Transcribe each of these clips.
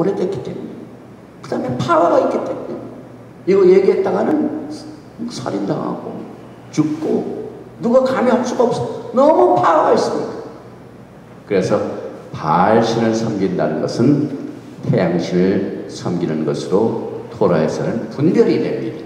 오래됐기 때문에. 그 다음에 파워가 있기 때문에. 이거 얘기했다가는 살인당하고 죽고 누가 감히 할 수가 없어. 너무 파워가 있습니다. 그래서 바알신을 섬긴다는 것은 태양신을 섬기는 것으로 토라에서는 분별이 됩니다.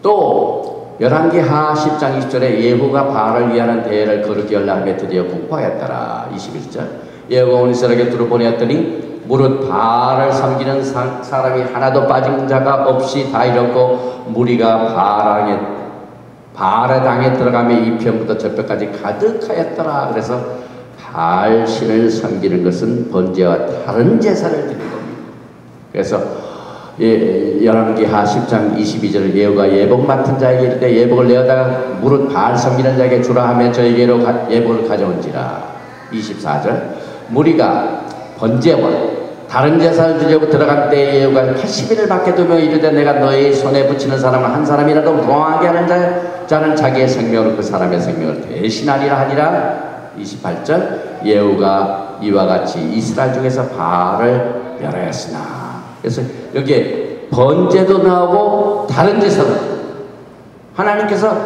또 열왕기 하 10장 20절에 예후가 바알을 위하는 대회를 거르게 열라함에 드디어 공포하였더라. 21절. 예후가 온 이스라엘에게 보내었더니 무릇 바알을 섬기는 사, 람이 하나도 빠진 자가 없이 다 잃었고 무리가 바알에 바알의 당에 들어가며 이 편부터 저 편까지 가득하였더라. 그래서 바알 신을 섬기는 것은 번제와 다른 제사를 드리는 겁니다. 그래서 예, 열왕기 하 10장 22절 예후가 예복 맡은 자에게 이르되 예복을 내어다가 무릇 바알 섬기는 자에게 주라 하며 저에게로 가, 예복을 가져온지라. 24절 무리가 번제와 다른 제사를 드려고 들어갈 때 예후가 80일을 밖에 두며 이르되 내가 너의 손에 붙이는 사람을 한 사람이라도 무하게 하는 자, 자는 자기의 생명으로 그 사람의 생명을 대신하리라 하니라. 28절 예후가 이와 같이 이스라엘 중에서 바알을 멸하였으나. 그래서 여기에 번제도 나오고 다른 제사도 하나님께서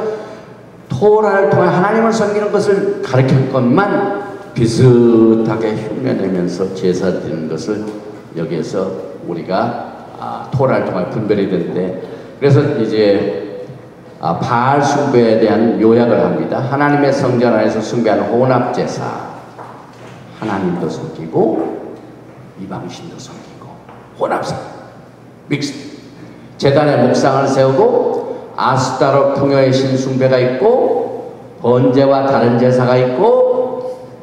토라를 통해 하나님을 섬기는 것을 가르칠 것만 비슷하게 흉내내면서 제사 드리는 것을 여기에서 우리가 아, 토라를 통해 분별이 되는데 그래서 이제 아, 바알 숭배에 대한 요약을 합니다. 하나님의 성전 안에서 숭배하는 혼합 제사 하나님도 섬기고 이방신도 섬기고 혼합상 믹스 재단에 묵상을 세우고 아스타로 풍요의 신숭배가 있고 번제와 다른 제사가 있고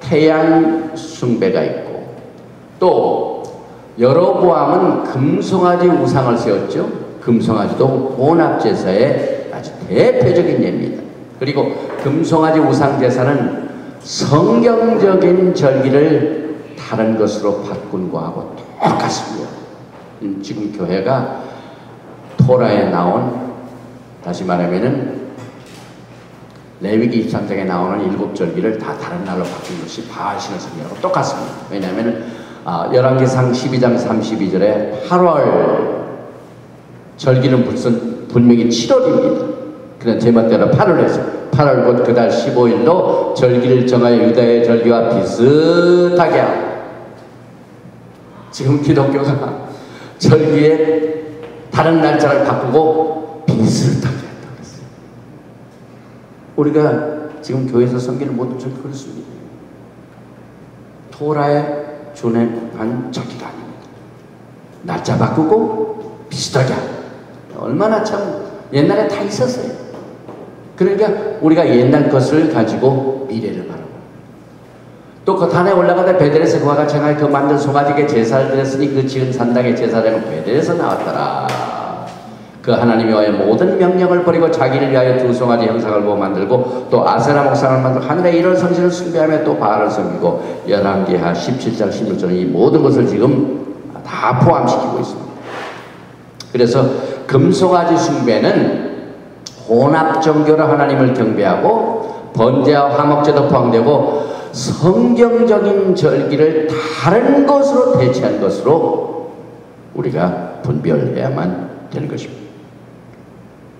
태양 숭배가 있고 또 여로보암은 금송아지 우상을 세웠죠. 금송아지도 혼합 제사의 아주 대표적인 예입니다. 그리고 금송아지 우상 제사는 성경적인 절기를 다른 것으로 바꾼 거하고 똑같습니다. 음, 지금 교회가 토라에 나온 다시 말하면은 레위기 23장에 나오는 일곱 절기를 다 다른 날로 바뀐 것이 바하신의 성경하고 똑같습니다. 왜냐하면 아, 열왕기상 12장 32절에 8월 절기는 무슨 분명히 7월입니다. 그런 제멋대로 8월 에서 8월 곧 그달 15일로 절기를 정하여 유다의 절기와 비슷하게 지금 기독교가 절기에 다른 날짜를 바꾸고 비슷하게. 우리가 지금 교회에서 섬기는 모든 절기 그렇습니다. 토라에 준행한 절기가 아닙니다. 날짜 바꾸고 비슷하게 얼마나 참 옛날에 다 있었어요. 그러니까 우리가 옛날 것을 가지고 미래를 바라 또그 단에 올라가다 베델에서 그와 같이 그 만든 송아지게 제사를 드렸으니 그 지은 산당의 제사장은 베델에서 나왔더라. 그 하나님이 와의 모든 명령을 버리고 자기를 위하여 두 송아지 형상을 보고 만들고 또 아세라 목상을 만들고 하늘의 이런 성신을 숭배하며 또 바알을 섬기고 열왕기하 17장 16절은 이 모든 것을 지금 다 포함시키고 있습니다. 그래서 금송아지 숭배는 혼합 종교로 하나님을 경배하고 번제와 화목제도 포함되고 성경적인 절기를 다른 것으로 대체한 것으로 우리가 분별해야만 되는 것입니다.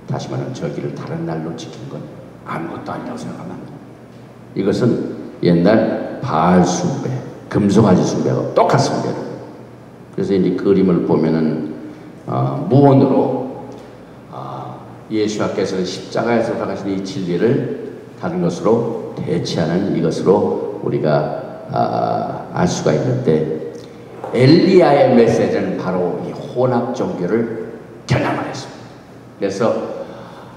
다시 말하면 절기를 다른 날로 지키는 건 아무것도 아니라고 생각합니다. 이것은 옛날 바알 숭배, 금송아지 숭배하고 똑같습니다. 그래서 이 그림을 보면은 어, 무언으로 어, 예수께서는 십자가에서 돌아가신 이 진리를 다른 것으로 대체하는 이것으로 우리가 아, 알 수가 있는데 엘리야의 메시지는 바로 이 혼합 종교를 겨냥을 했습니다. 그래서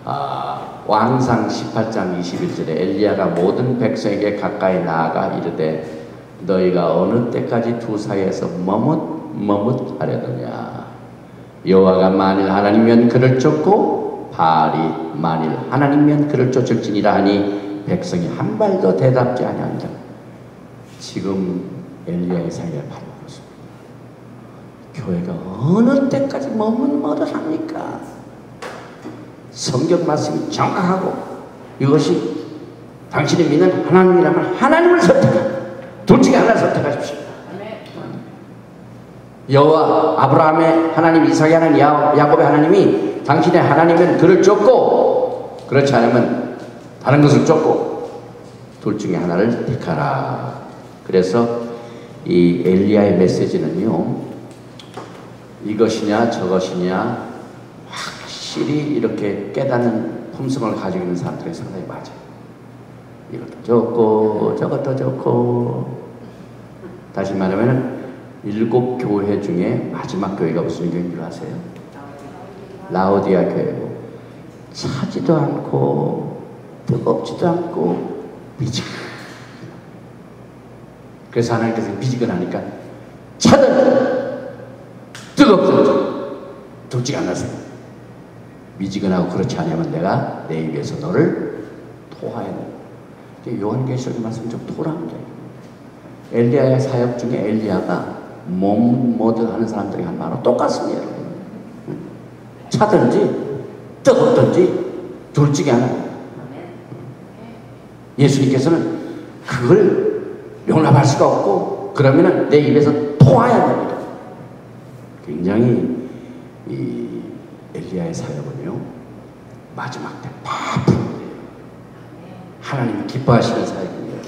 아, 왕상 18장 21절에 엘리야가 모든 백성에게 가까이 나아가 이르되 너희가 어느 때까지 두 사이에서 머뭇 머뭇 하려느냐 여호와가 만일 하나님이면 그를 쫓고 바알이 만일 하나님이면 그를 쫓을지니라 하니 백성이 한 발도 대답지 아니한다. 지금 엘리야의 사이에 바로 그렇습니다. 교회가 어느 때까지 머문 뭐를 합니까? 성경 말씀이 정확하고 이것이 당신이 믿는 하나님이라면 하나님을 선택하 둘 중에 하나를 선택하십시오. 여호와 아브라함의 하나님 이삭의 하나님 야, 야곱의 하나님이 당신의 하나님은 그를 쫓고 그렇지 않으면 다른 것을 쫓고 둘 중에 하나를 택하라 그래서 이 엘리야의 메시지는요 이것이냐 저것이냐 확실히 이렇게 깨닫는 품성을 가지고 있는 사람들이 상당히 맞아요. 이것도 좋고 저것도 좋고. 다시 말하면 일곱 교회 중에 마지막 교회가 무슨 교회인 줄 아세요? 라오디아 교회고 차지도 않고 뜨겁지도 않고 미지근. 그래서 하나님께서 미지근하니까 차든 뜨겁든 둘중 하나세요 미지근하고 그렇지 않으면 내가 내 입에서 너를 토하여 요한계시록 말씀 좀 토랍니다 엘리야의 사역 중에 엘리야가 몸 모드 하는 사람들이 한 말로 똑같습니다. 차든지 뜨겁든지 둘 중에 하나. 예수님께서는 그걸 용납할 수가 없고 그러면은 내 입에서 토해야 됩니다. 굉장히 이 엘리야의 사역은요 마지막 때 바쁜 하나님이 기뻐하시는 사역입니다.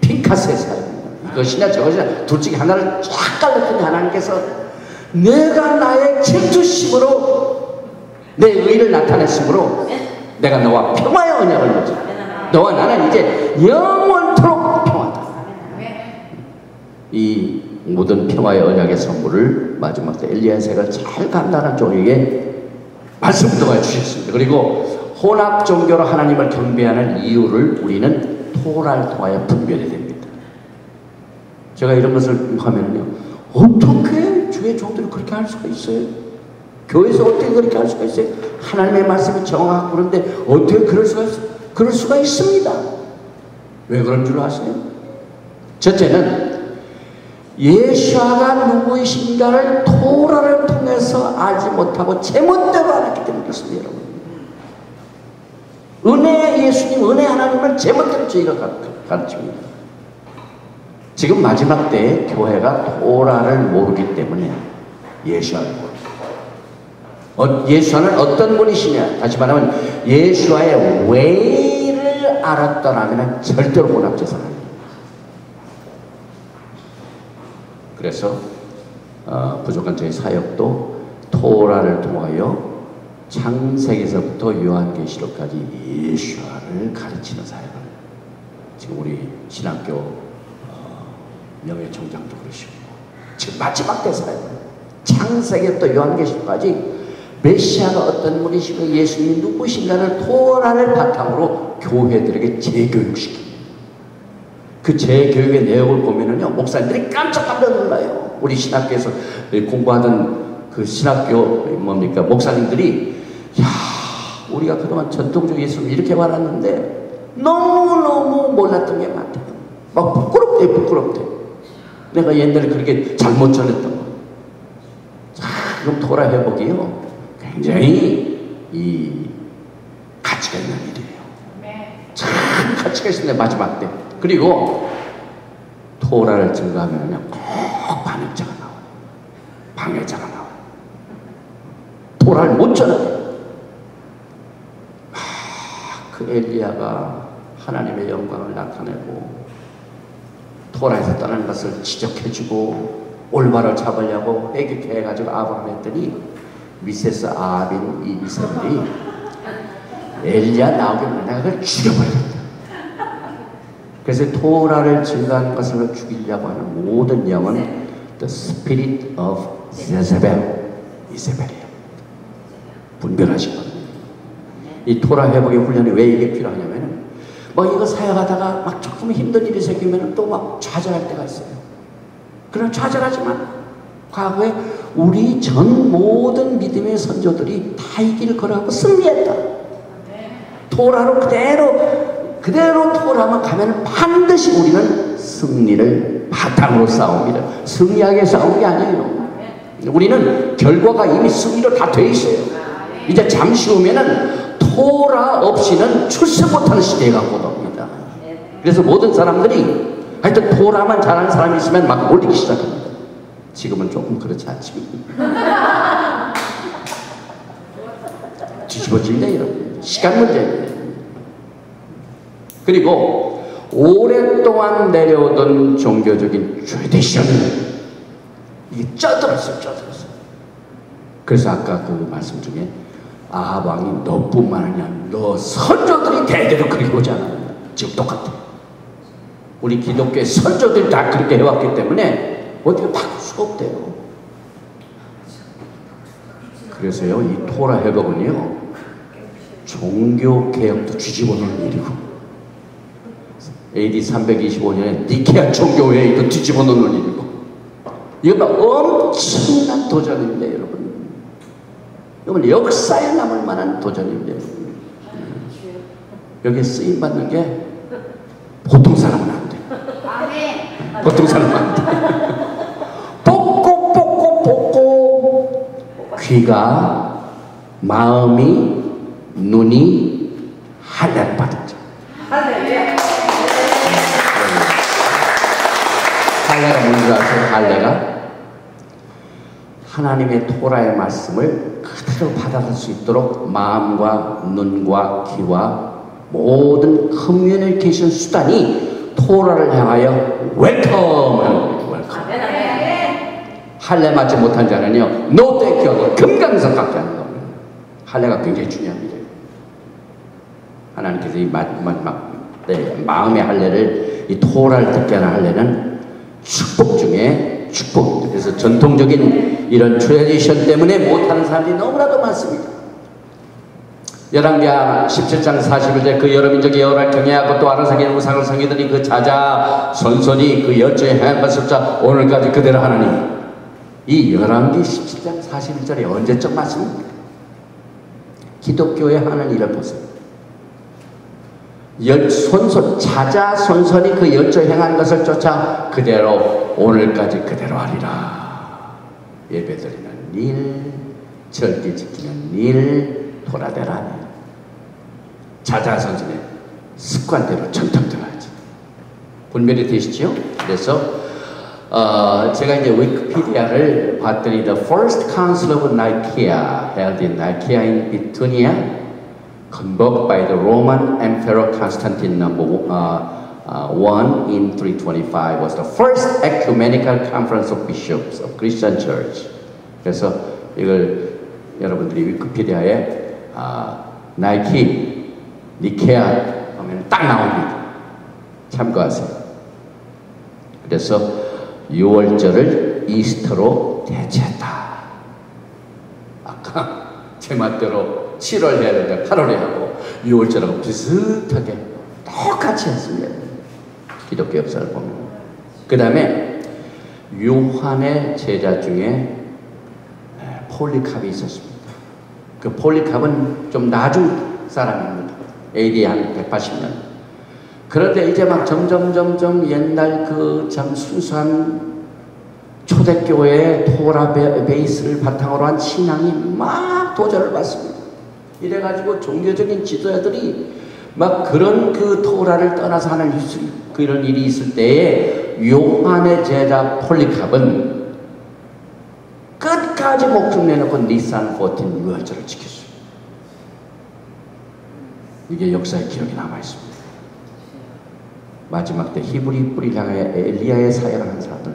핑카스의 사역입니다. 이것이냐 저것이냐 둘 중에 하나를 쫙 갈랐더니 하나님께서 내가 나의 질투심으로 내 의를 나타냈으므로 내가 너와 평화의 언약을 맺어 너와 나는 이제 영원토록 평화다. 이 모든 평화의 언약의 선물을 마지막 때 엘리야세가 잘 간다는 종에게 말씀부터 주셨습니다. 그리고 혼합 종교로 하나님을 경배하는 이유를 우리는 토라를 통하여 분별해야 됩니다. 제가 이런 것을 하면요. 어떻게 주의 종들이 그렇게 할 수가 있어요? 교회에서 어떻게 그렇게 할 수가 있어요? 하나님의 말씀이 정확하고 그런데 어떻게 그럴 수가 있어요? 그럴 수가 있습니다. 왜 그런 줄 아세요? 첫째는 예수아가 누구이신가를 토라를 통해서 알지 못하고 제멋대로 알았기 때문에 그렇습니다, 여러분. 은혜 예수님, 은혜 하나님을 제멋대로 저희가 가르칩니다. 지금 마지막 때에 교회가 토라를 모르기 때문에 예수아를 모릅니다. 어, 예수아는 어떤 분이시냐? 다시 말하면 예수아의 왜를 알았더라면 절대로 혼합제사는 그래서 어, 부족한 저희 사역도 토라를 통하여 창세기에서부터 요한계시록까지 예수아를 가르치는 사역을 지금 우리 신학교 어, 명예총장도 그러시고 지금 마지막 대사예요. 창세기부터 요한계시록까지 메시아가 어떤 분이시고 예수님이 누구신가를 토라를 바탕으로 교회들에게 재교육시킵니다. 그 재교육의 내용을 보면은요, 목사님들이 깜짝깜짝 놀라요. 우리 신학교에서 공부하던 그 신학교 뭡니까 목사님들이 야 우리가 그동안 전통적 예수를 이렇게 말았는데 너무너무 몰랐던 게 많대요. 막 부끄럽대 부끄럽대. 내가 옛날에 그렇게 잘못 전했던 거. 자, 그럼 돌아 회복이요. 굉장히 이 가치가 있는 일이에요. 참 가치가 있는데 마지막 때. 그리고 토라를 증거하면 꼭 반역자가 나와요. 방해자가 나와요. 토라를 못 전하요 그 엘리야가 하나님의 영광을 나타내고 토라에서 떠나는 것을 지적해주고 올바를 잡으려고 애기케 해가지고 아브라함 했더니 미세스 아빈 이 이사들이 엘리야 나오기면 내가 그걸 죽여버리겠다. 그래서 토라를 증거하는 것을 죽이려고 하는 모든 영은 the spirit of Jezebel, 이세벨이에요. 분별하신 겁니다. 이 토라 회복의 훈련이 왜 이게 필요하냐면은 뭐 이거 사역하다가 막 조금 힘든 일이 생기면 또 막 좌절할 때가 있어요. 그럼 좌절하지만 과거에 우리 전 모든 믿음의 선조들이 다 이 길을 걸어가고 승리했다. 토라로 그대로 그대로 토라만 가면 반드시 우리는 승리를 바탕으로 싸웁니다. 승리하게 싸운 게 아니에요. 우리는 결과가 이미 승리로 다 돼 있어요. 이제 잠시 후면은 토라 없이는 출세 못하는 시대가 곧 옵니다. 그래서 모든 사람들이 하여튼 토라만 잘하는 사람이 있으면 막 올리기 시작합니다. 지금은 조금 그렇지 않지. 뒤집어질래 여러분. 시간 문제예요. 그리고 오랫동안 내려오던 종교적인 트레디션 이게 쪄들었어요. 쪄들었어요. 그래서 아까 그 말씀 중에 아합 왕이 너뿐만 아니라 너 선조들이 대대로 그렇게 오잖아. 지금 똑같아. 우리 기독교의 선조들이 다 그렇게 해왔기 때문에 어떻게 바꿀 수가 없대요. 그래서요, 이 토라 회복은요, 종교 개혁도 뒤집어 놓은 일이고, AD 325년에 니케아 종교회의도 뒤집어 놓은 일이고, 이건 엄청난 도전입니다, 여러분. 이건 역사에 남을 만한 도전입니다. 여기에 쓰임 받는 게 보통 사람은 안 돼. 보통 사람은 안 돼. 뽑고 뽑고 뽑고 귀가 마음이 눈이 할례를 받았 하나님의 토라의 말씀을 그대로 받아들일 수 있도록 마음과 눈과 귀와 모든 커뮤니케이션 수단이 토라를 향하여 웰컴 하는 거예요. 웰컴. 할례 맞지 못한 자는요, 노대격을 금강석 같게 하는 겁니다. 할례가 굉장히 중요합니다. 하나님께서 이 마, 마, 마, 네, 마음의 할례를 이 토라를 듣게 하는 할례는 축복 중에 축복입니다. 그래서 전통적인 이런 트레디션 때문에 못하는 사람들이 너무나도 많습니다. 열왕기하 17장 41절 그 여러 민족이 여호와를 경외하고 또 아라사기는 우상을 섬기더니 그 자자 손손이 그 열조에 행한 것을 자 오늘까지 그대로 하나니 이 열왕기 17장 41절이 언제적 말씀입니까? 기독교에 하는 일을 보세요. 열, 손손, 자자 손손이 그 열조 행한 것을 쫓아 그대로 오늘까지 그대로 하리라. 예배 드리는 일, 절기 지키는 일, 돌아대라. 자자 손손의 습관대로 전통대로 하지. 분별이 되시죠? 그래서 어, 제가 이제 위키피디아를 봤더니 The first council of Nicaea held in Nicaea in Bithynia convoked by the Roman Emperor Constantine number uh, uh, one in 325 was the first ecumenical conference of bishops of Christian Church. 그래서 이걸 여러분들이 위키피디아에 아, 나이키 니케아 하면 딱 나옵니다. 참고하세요. 그래서 6월절을 이스터로 대체했다. 아까 제 말대로 7월 해야 되는데 8월에 하고 6월절하고 비슷하게 똑같이 했습니다. 기독교 역사를 보면. 그 다음에 요한의 제자 중에 폴리캅이 있었습니다. 그 폴리캅은 좀 나중 사람입니다. AD 한 180년. 그런데 이제 막 점점 점점 옛날 그 참 순수한 초대교회의 토라 베이스를 바탕으로 한 신앙이 막 도전을 받습니다. 이래가지고 종교적인 지도자들이 막 그런 그 토라를 떠나서 하는 그런 일이 있을 때에 요한의 제자 폴리캅은 끝까지 목숨 내놓고 니산 14 유월절을 지켰어요. 이게 역사의 기록이 남아있습니다. 마지막 때 히브리 향해 엘리야의 사역을 하는 사람들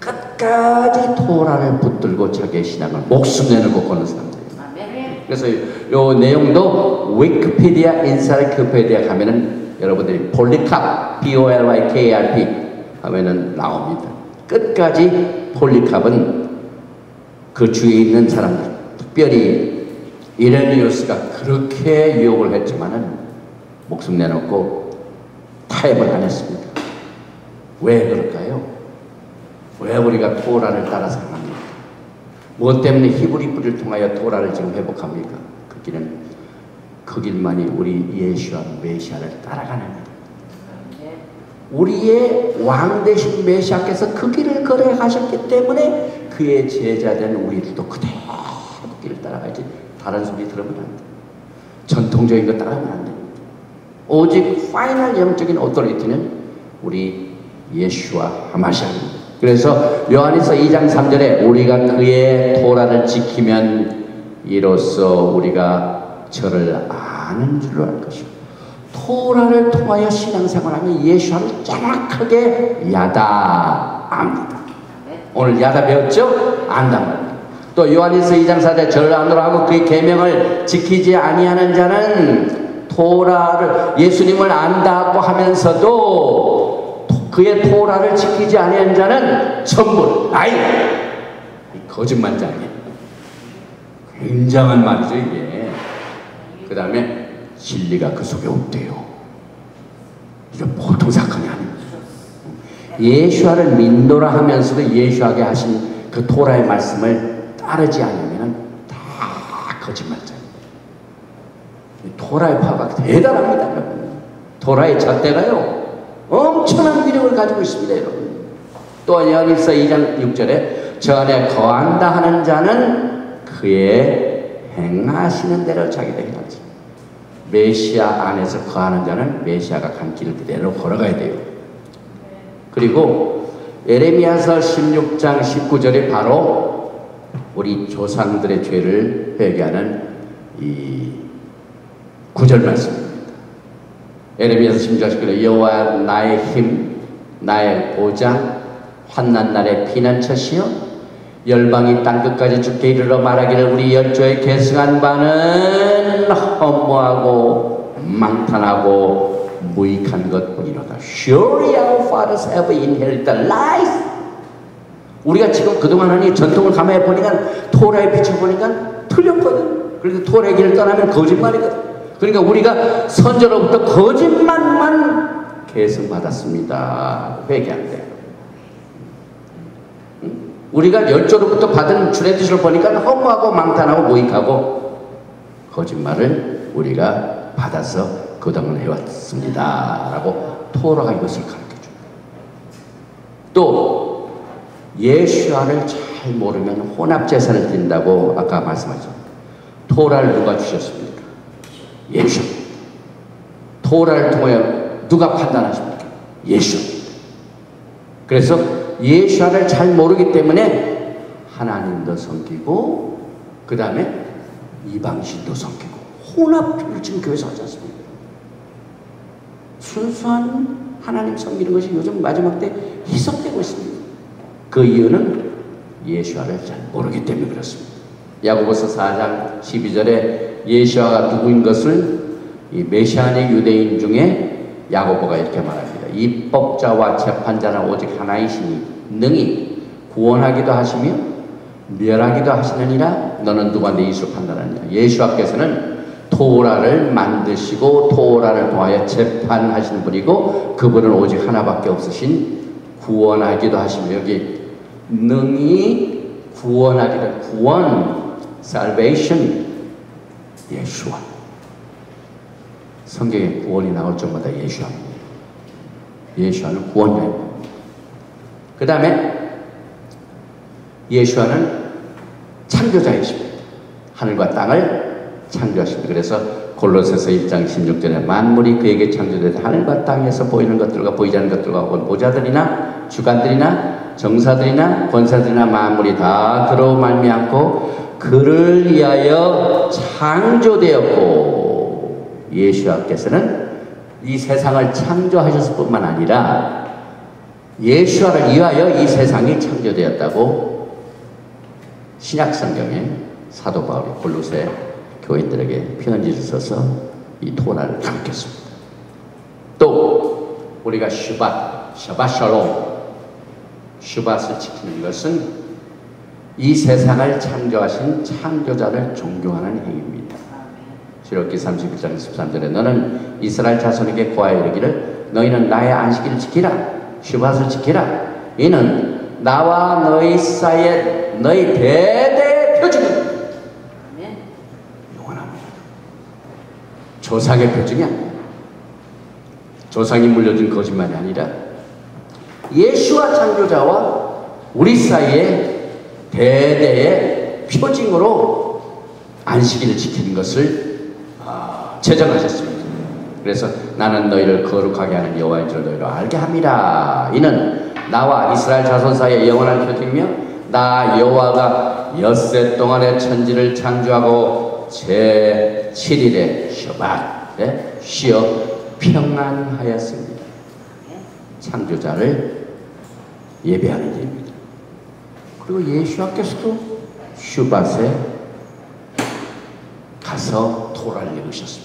끝까지 토라를 붙들고 자기의 신앙을 목숨 내놓고 거는 사람들이에요. 그래서 요 내용도 위키피디아 인사이클피디아 가면은 여러분들이 폴리캅 B-O-L-Y-K-R-P 하면은 나옵니다. 끝까지 폴리캅은 그 주위에 있는 사람들 특별히 이레니우스가 그렇게 유혹을 했지만은 목숨 내놓고 타협을 안 했습니다. 왜 그럴까요? 왜 우리가 토라를 따라 살합니까? 무엇 때문에 히브리 뿌리를 통하여 토라를 지금 회복합니까? 그 길은 그 길만이 우리 예수와 메시아를 따라가는 길. 우리의 왕 대신 메시아께서 그 길을 걸어 가셨기 때문에 그의 제자된 우리들도 그대로 그 길을 따라가야지 다른 소리 들으면 안 돼. 전통적인 거 따르면 안 됩니다. 오직 파이널 영적인 오토리티는 우리 예수와 하마시아입니다. 그래서 요한에서 2장 3절에 우리가 그의 토라를 지키면 이로써 우리가 저를 아는 줄로 알 것이고 토라를 통하여 신앙생활하면 예수를 정확하게 야다 압니다. 오늘 야다 배웠죠? 말이에요. 또 요한일서 2장 4절 저를 안으로 하고 그의 계명을 지키지 아니하는 자는 토라를 예수님을 안다고 하면서도 그의 토라를 지키지 아니하는 자는 전부 아이 거짓말장이에요. 굉장한 말이죠 이게. 그 다음에 진리가 그 속에 없대요. 이게 보통 사건이 아닙니다. 예수와를 믿노라 하면서도 예수하게 하신 그 토라의 말씀을 따르지 않으면 다 거짓말자. 토라의 파가 대단합니다, 여러분. 토라의 잣대가요, 엄청난 위력을 가지고 있습니다, 여러분. 또 연일서 2장 6절에 저 안에 거한다 하는 자는 그의 행하시는 대로 자기도 행하지. 메시아 안에서 거하는 자는 메시아가 간 길을 그대로 걸어가야 돼요. 그리고 에레미야서 16장 19절에 바로 우리 조상들의 죄를 회개하는 이 구절 말씀입니다. 에레미야서 16장 19절에 여호와 나의 힘, 나의 보장, 환난 날의 피난처시여 열방이 땅 끝까지 죽게 이르러 말하기를 우리 열조에 계승한 바는 허무하고 망탄하고 무익한 것뿐이로다. Surely our fathers have inherited life. 우리가 지금 그동안 하니 전통을 감해 보니까 토라에 비춰 보니까 틀렸거든. 그래서 토라의 길을 떠나면 거짓말이거든. 그러니까 우리가 선조로부터 거짓말만 계승받았습니다. 회개한대. 우리가 열조로부터 받은 주의 뜻을 보니까 허무하고 망탄하고 무익하고 거짓말을 우리가 받아서 그동안 해왔습니다. 라고 토라가 이것을 가르쳐 줍니다. 또 예수아를 잘 모르면 혼합제사를 드린다고 아까 말씀하셨죠. 토라를 누가 주셨습니까? 예수. 토라를 통하여 누가 판단하십니까? 예수. 그래서 예수아를 잘 모르기 때문에 하나님도 섬기고 그 다음에 이방신도 섬기고 혼합을 지금 교회에서 하지 않습니까? 순수한 하나님 섬기는 것이 요즘 마지막 때 희석되고 있습니다. 그 이유는 예수아를 잘 모르기 때문에 그렇습니다. 야고보서 4장 12절에 예수아가 누구인 것을 이 메시아의 유대인 중에 야고보가 이렇게 말합니다. 입법자와 재판자는 오직 하나이시니 능히 구원하기도 하시며 멸하기도 하시느니라 너는 누가 내 이수 판단하느냐 예수께서는 토라를 만드시고 토라를 통하여 재판하시는 분이고 그분은 오직 하나밖에 없으신 구원하기도 하시며 여기 능히 구원하기도 구원 salvation 예수와 성경에 구원이 나올 적마다 예수합니다. 예수와는 구원자입니다. 그 다음에 예수와는 창조자이십니다. 하늘과 땅을 창조하십니다. 그래서 골로새서 1장 16절에 만물이 그에게 창조되다 하늘과 땅에서 보이는 것들과 보이지 않는 것들과 혹은 보자들이나 주관들이나 정사들이나 권사들이나 만물이 다 들어 말미암고 그를 위하여 창조되었고 예수와께서는 이 세상을 창조하셨을 뿐만 아니라 예수와를 위하여 이 세상이 창조되었다고 신약 성경에 사도 바울이 골로새 교인들에게 편지를 써서 이 토라를 가르쳤습니다. 또 우리가 슈밧, 샤바 샬롬, 슈밧을 지키는 것은 이 세상을 창조하신 창조자를 존경하는 행위입니다. 출애굽기 31장 13절에 너는 이스라엘 자손에게 고하여 이르기를 너희는 나의 안식일을 지키라 슈밧을 지키라 이는 나와 너희 사이에 너희 대대의 표징이다. 영원합니다. 조상의 표징이 아니야. 조상이 물려준 거짓말이 아니라 예수와 창조자와 우리 사이에 대대의 표징으로 안식일을 지키는 것을 제정하셨습니다. 그래서 나는 너희를 거룩하게 하는 여호와인 줄 너희로 알게 합니다. 이는 나와 이스라엘 자손 사이에 영원한 표징이며 나 여호와가 엿새 동안의 천지를 창조하고 제 7일에 셔밧 쉬어 평안하였습니다. 창조자를 예배하는 일입니다. 그리고 예수님께서도 슈밧에 가서 토라를 읽으셨습니다.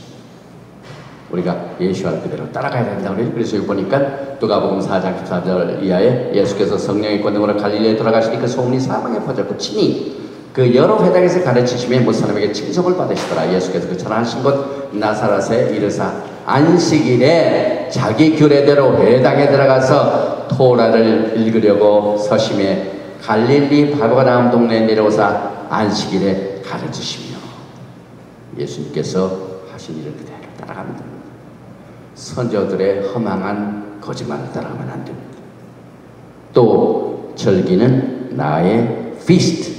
우리가 예수와 그대로 따라가야 된다 그래요. 그래서 보니까 누가복음 4장 14절 이하에 예수께서 성령의 권능으로 갈릴리에 돌아가시니까 소문이 사방에 퍼졌고 친히 그 여러 회당에서 가르치심에 못 사람에게 칭송을 받으시더라. 예수께서 그 전하신 곳 나사렛에 이르사 안식일에 자기 규례대로 회당에 들어가서 토라를 읽으려고 서심해 갈릴리 나온 동네에 내려오사 안식일에 가르치시며 예수님께서 하신 일을 그대로 따라가면 됩니다. 선조들의 허망한 거짓말을 따라가면 안 됩니다. 또 절기는 나의 피스트,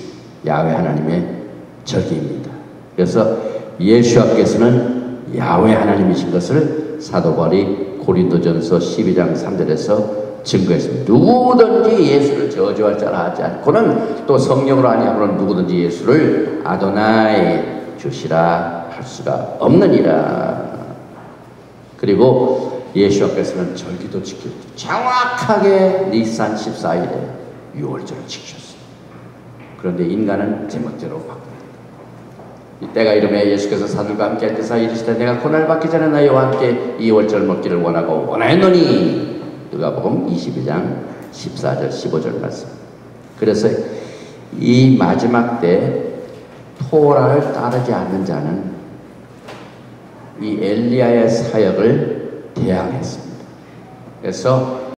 야외 하나님의 절기입니다. 그래서 예수께서는 야외 하나님이신 것을 사도 바울이 고린도전서 12장 3절에서 증거했습니다. 누구든지 예수를 저주할 자라 하지 않고는 또 성령으로 아니하고는 누구든지 예수를 아도나이 주시라 할 수가 없느니라. 그리고 예수께서는 절기도 지키고 정확하게 니산 14일에 6월절을 지키셨어요. 그런데 인간은 제멋대로 바꿉니다. 이때가 이름에 예수께서 사들과 함께 앉으사 이르시되 내가 고난을 받기 전에 나와 함께 2월절 먹기를 원하고 원하였노니 누가복음 22장 14절 15절 말씀. 그래서 이 마지막 때 토라를 따르지 않는 자는 이 엘리야의 사역을 대항했습니다. 그래서